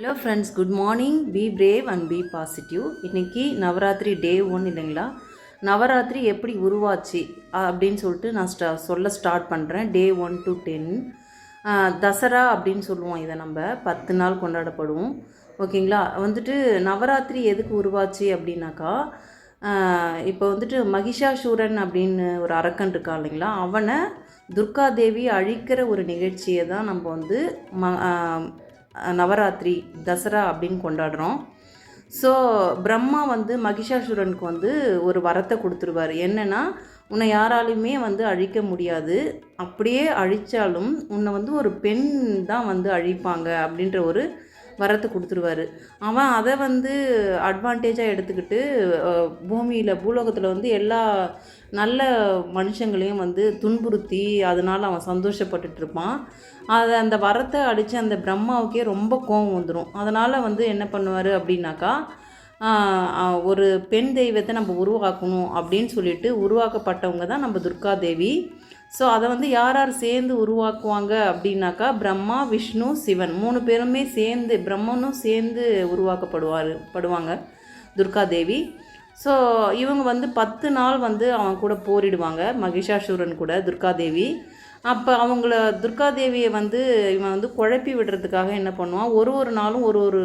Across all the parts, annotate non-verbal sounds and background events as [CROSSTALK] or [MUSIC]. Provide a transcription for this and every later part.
Hello friends good morning be brave and be positive இன்றைக்கி Navaratri day one இல்லைங்களா? நவராத்திரி எப்படி உருவாச்சு அப்படின்னு சொல்லிட்டு நான் ஸ்டா சொல்ல ஸ்டார்ட் பண்ணுறேன் day one to ten Dasara அப்படின்னு சொல்லுவோம் இதை நம்ம. பத்து நாள் கொண்டாடப்படுவோம். ஓகேங்களா? வந்துட்டு நவராத்திரி எதுக்கு உருவாச்சு அப்படின்னாக்கா இப்போ வந்துட்டு மகிஷாசூரன் அப்படின்னு ஒரு அரக்கன் இருக்கா இல்லைங்களா? அவனை துர்காதேவி அழிக்கிற ஒரு நிகழ்ச்சியை தான் நம்ம வந்து ம நவராத்திரி தசரா அப்படின்னு கொண்டாடுறோம். ஸோ பிரம்மா வந்து மகிஷாசுரனுக்கு வந்து ஒரு வரத்தை கொடுத்துருவார். என்னென்னா உன்னை யாராலையுமே வந்து அழிக்க முடியாது. அப்படியே அழித்தாலும் உன்னை வந்து ஒரு பெண் தான் வந்து அழிப்பாங்க அப்படின்ற ஒரு வரத்தை கொடுத்துருவாரு. அவன் அதை வந்து அட்வான்டேஜாக எடுத்துக்கிட்டு பூமியில் பூலோகத்தில் வந்து எல்லா நல்ல மனுஷங்களையும் வந்து துன்புறுத்தி அதனால் அவன் சந்தோஷப்பட்டுட்டு இருப்பான். அதை அந்த வரத்தை அடித்து அந்த பிரம்மாவுக்கே ரொம்ப கோவம் வந்துடும் அதனால் வந்து என்ன பண்ணுவார் அப்படின்னாக்கா ஒரு பெண் தெய்வத்தை நம்ம உருவாக்கணும் அப்படின்னு சொல்லிட்டு உருவாக்கப்பட்டவங்க தான் நம்ம துர்கா தேவி. ஸோ அதை வந்து யார் யார் சேர்ந்து உருவாக்குவாங்க அப்படின்னாக்கா பிரம்மா விஷ்ணு சிவன் மூணு பேருமே சேர்ந்து பிரம்மனும் சேர்ந்து உருவாக்கப்படுவார் படுவாங்க துர்காதேவி ஸோ இவங்க வந்து பத்து நாள் வந்து அவன் கூட போரிடுவாங்க மகிஷாசூரன் கூட துர்காதேவி அப்போ அவங்கள துர்காதேவியை வந்து இவன் வந்து குழப்பி விடுறதுக்காக என்ன பண்ணுவான்? ஒரு ஒரு நாளும் ஒரு ஒரு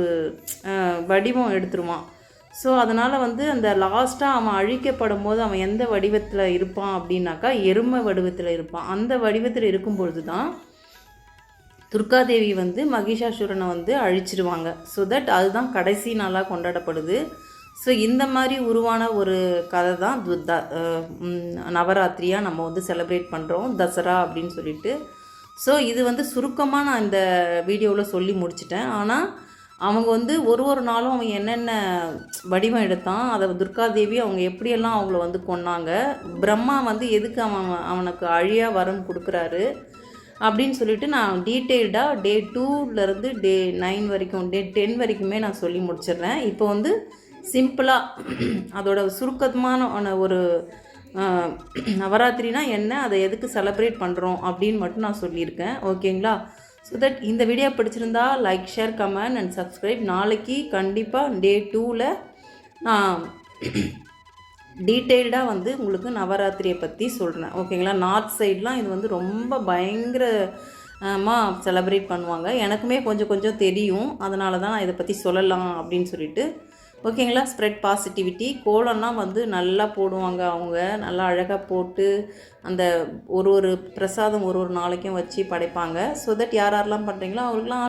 வடிவம் எடுத்துருவான். ஸோ அதனால் வந்து அந்த லாஸ்ட்டாக அவன் அழிக்கப்படும் போது அவன் எந்த வடிவத்தில் இருப்பான் அப்படின்னாக்கா எருமை வடிவத்தில் இருப்பான். அந்த வடிவத்தில் இருக்கும் பொழுது தான் துர்காதேவி வந்து மகிஷாசுரனை வந்து அழிச்சிடுவாங்க ஸோ தட் அதுதான் கடைசி நாளாக கொண்டாடப்படுது. ஸோ இந்த மாதிரி உருவான ஒரு கதை தான் நவராத்திரியாக நம்ம வந்து செலிப்ரேட் பண்ணுறோம் தசரா அப்படின்னு சொல்லிட்டு. ஸோ இது வந்து சுருக்கமாக நான் இந்த வீடியோவில் சொல்லி முடிச்சிட்டேன். ஆனால் அவங்க வந்து ஒரு ஒரு நாளும் அவன் என்னென்ன வடிவம் எடுத்தான் அதை துர்காதேவி அவங்க எப்படியெல்லாம் அவங்கள வந்து கொன்னாங்க பிரம்மா வந்து எதுக்கு அவன் அவனுக்கு அழியா வரம் கொடுக்குறாரு அப்படின்னு சொல்லிட்டு நான் டீட்டெயில்டாக டே டூலேருந்து டே நைன் வரைக்கும் டே டென் வரைக்குமே நான் சொல்லி முடிச்சிடுறேன். இப்போ வந்து சிம்பிளாக அதோட சுருக்கமான ஒரு நவராத்திரினா என்ன அதை எதுக்கு செலப்ரேட் பண்ணுறோம் அப்படின்னு மட்டும் நான் சொல்லியிருக்கேன். ஓகேங்களா? ஸோ தட் இந்த வீடியோ பிடிச்சிருந்தா like share comment and subscribe நாளைக்கு கண்டிப்பாக டே டூவில் நான் [CLEARS THROAT] டீட்டெயில்டாக வந்து உங்களுக்கு நவராத்திரியை பற்றி சொல்கிறேன் ஓகேங்களா நார்த் சைட்லாம் இது வந்து ரொம்ப பயங்கர செலப்ரேட் பண்ணுவாங்க. எனக்குமே கொஞ்சம் கொஞ்சம் தெரியும். அதனால தான் நான் இதை பற்றி சொல்லலாம் அப்படின்னு சொல்லிட்டு ஓகேங்களா? ஸ்ப்ரெட் பாசிட்டிவிட்டி கோலம்லாம் வந்து நல்லா போடுவாங்க அவங்க. நல்லா அழகாக போட்டு அந்த ஒரு ஒரு பிரசாதம் ஒரு ஒரு நாளைக்கும் வச்சு படைப்பாங்க. ஸோ தட் யார் யாரெல்லாம் பண்ணுறீங்களோ அவங்களுக்குலாம்